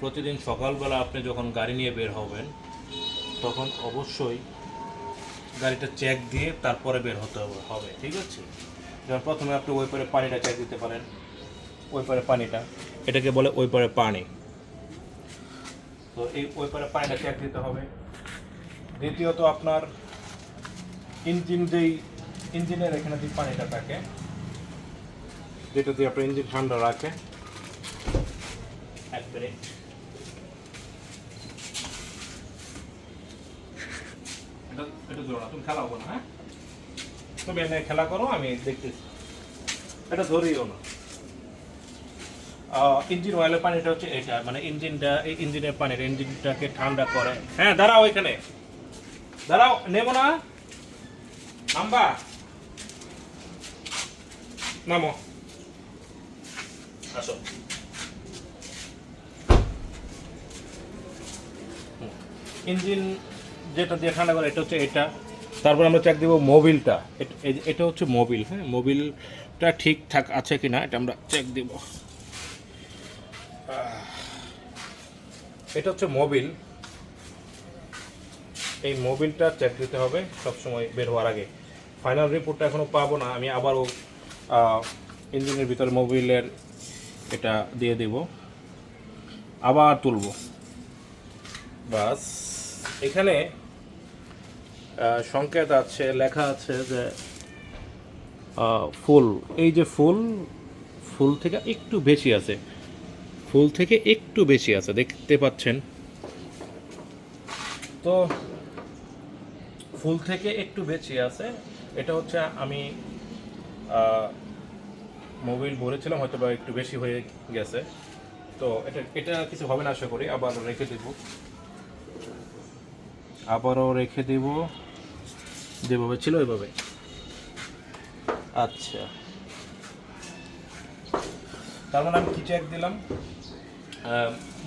প্রতিদিন সকালবেলা আপনি যখন গাড়ি নিয়ে বের হবেন, তখন অবশ্যই গাড়িটা চেক দিয়ে তারপরে বের হতে হবে ঠিক আছে? যেমন প্রথমে আপনি ওই পারে পানিটা চেক দিতে পারেন, ওই পারে পানিটা। এটাকে বলে ওই পারে পানি। তো এই ওই পানিটা চেক দিতে হবে। দ্বিতীয়ত আপনার ইঞ্জিন যেই ইঞ্জিনের এখানে যে পানিটা থাকে যেটা দিয়ে আপনার ইঞ্জিন ঠান্ডা রাখে। এক মিনিট না, তুমি হ্যাঁ? খেলা করো, আমি দেখতেছি। এটা ধরিও না। ইঞ্জিন অয়েলের পানিটা হচ্ছে এটা মানে ইঞ্জিনটা ইঞ্জিনের পানির ইঞ্জিনটাকে ঠান্ডা করে। হ্যাঁ দাঁড়াও এখানে। দাঁড়াও, নেব না। নামবা। নামো। আসো। ইঞ্জিন যেটা দিয়ে ঠান্ডা করে, এটা হচ্ছে এটা। তারপর আমরা চেক দেবো মোবিলটা। এটা হচ্ছে মোবিল হ্যাঁ মোবিলটা ঠিকঠাক আছে কি না এটা আমরা চেক দিব। এটা হচ্ছে মোবিল। এই মোবিলটা চেক দিতে হবে, সবসময় বের হওয়ার আগে। ফাইনাল রিপোর্টটা এখনও পাবো না, আমি আবারও ইঞ্জিনের ভিতরে মোবিলের এটা দিয়ে দেব। আবার তুলবো। বাস, এখানে সংকেত আছে, লেখা আছে যে ফুল। এই যে ফুল ফুল থেকে একটু বেশি আছে। ফুল থেকে একটু বেশি আছে, দেখতে পাচ্ছেন। তো ফুল থেকে একটু বেশি আছে। এটা হচ্ছে আমি মোবিল ভরেছিলাম হয়তো বা একটু বেশি হয়ে গেছে। তো এটা এটা কিছু হবে না আশা করি, আবার রেখে দেব। আবারও রেখে দেব। যেভাবে ছিল ওইভাবে। আচ্ছা। তার মানে আমি কি চেক দিলাম?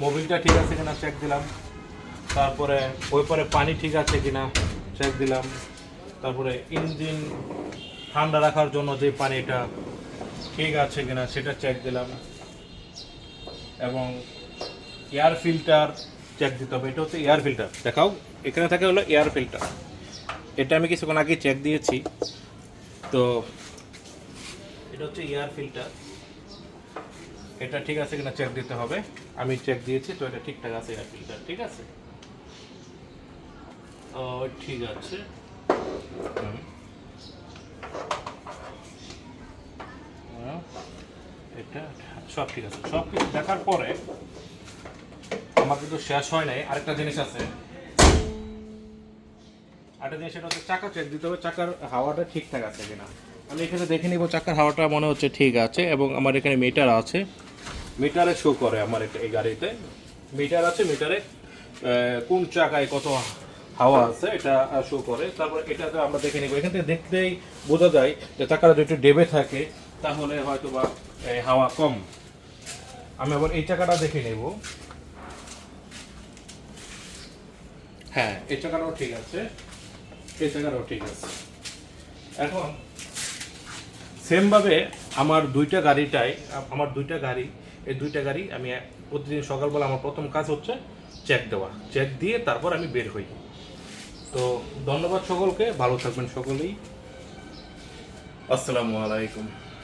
মোবিলটা ঠিক আছে কিনা চেক দিলাম। তারপরে ওই পরে পানি ঠিক আছে কিনা চেক দিলাম। তারপরে ইঞ্জিন ঠান্ডা রাখার জন্য যে পানিটা ঠিক আছে কিনা সেটা চেক দিলাম। এবং এয়ার ফিল্টার চেক দিতে হবে। এটা হচ্ছে এয়ার ফিল্টার দেখাও, এখানে থাকে হলো এয়ার ফিল্টার এটা আমি কিছুক্ষণ আগে চেক দিয়েছি। তো, এটা হচ্ছে এয়ার ফিল্টার এটা ঠিক আছে কিনা চেক দিতে হবে। আমি চেক দিয়েছি তো এটা ঠিকঠাক আছে এয়ার ফিল্টার ঠিক আছে? ও ঠিক আছে। হ্যাঁ, এটা সব ঠিক আছে। সব কিছু দেখার পরে আমার কিন্তু শেষ হয় নাই। আরেকটা জিনিস আছে। আরেকটা জিনিস সেটা হচ্ছে চাকা চেক দিতে হবে চাকার হাওয়াটা ঠিকঠাক আছে কিনা। আমি এখানে দেখে নিব চাকার হাওয়াটা মনে হচ্ছে ঠিক আছে এবং আমার এখানে মিটার আছে। মিটারে শো করে আমার এটা- এই গাড়িতে। মিটার আছে, মিটারে কোন চাকায় কত হাওয়া আছে এটা শো করে। তারপর এটাতে আমরা দেখে নিব। এখান থেকে দেখতেই বোঝা যায় যে চাকাটা যদি ডেবে থাকে, তাহলে হয়তো বা হাওয়া কম। আমি আবার এই চাকাটা দেখে নেব। হ্যাঁ এই চাকাটাও ঠিক আছে। এই চাকাটাও ঠিক আছে। এখন সেমভাবে আমার দুইটা গাড়িটাই, আমার দুইটা গাড়ি এই দুইটা গাড়ি আমি প্রতিদিন সকালবেলা আমার প্রথম কাজ হচ্ছে চেক দেওয়া। চেক দিয়ে তারপর আমি বের হই। তো ধন্যবাদ সকলকে, ভালো থাকবেন সকলেই। আসসালামু আলাইকুম।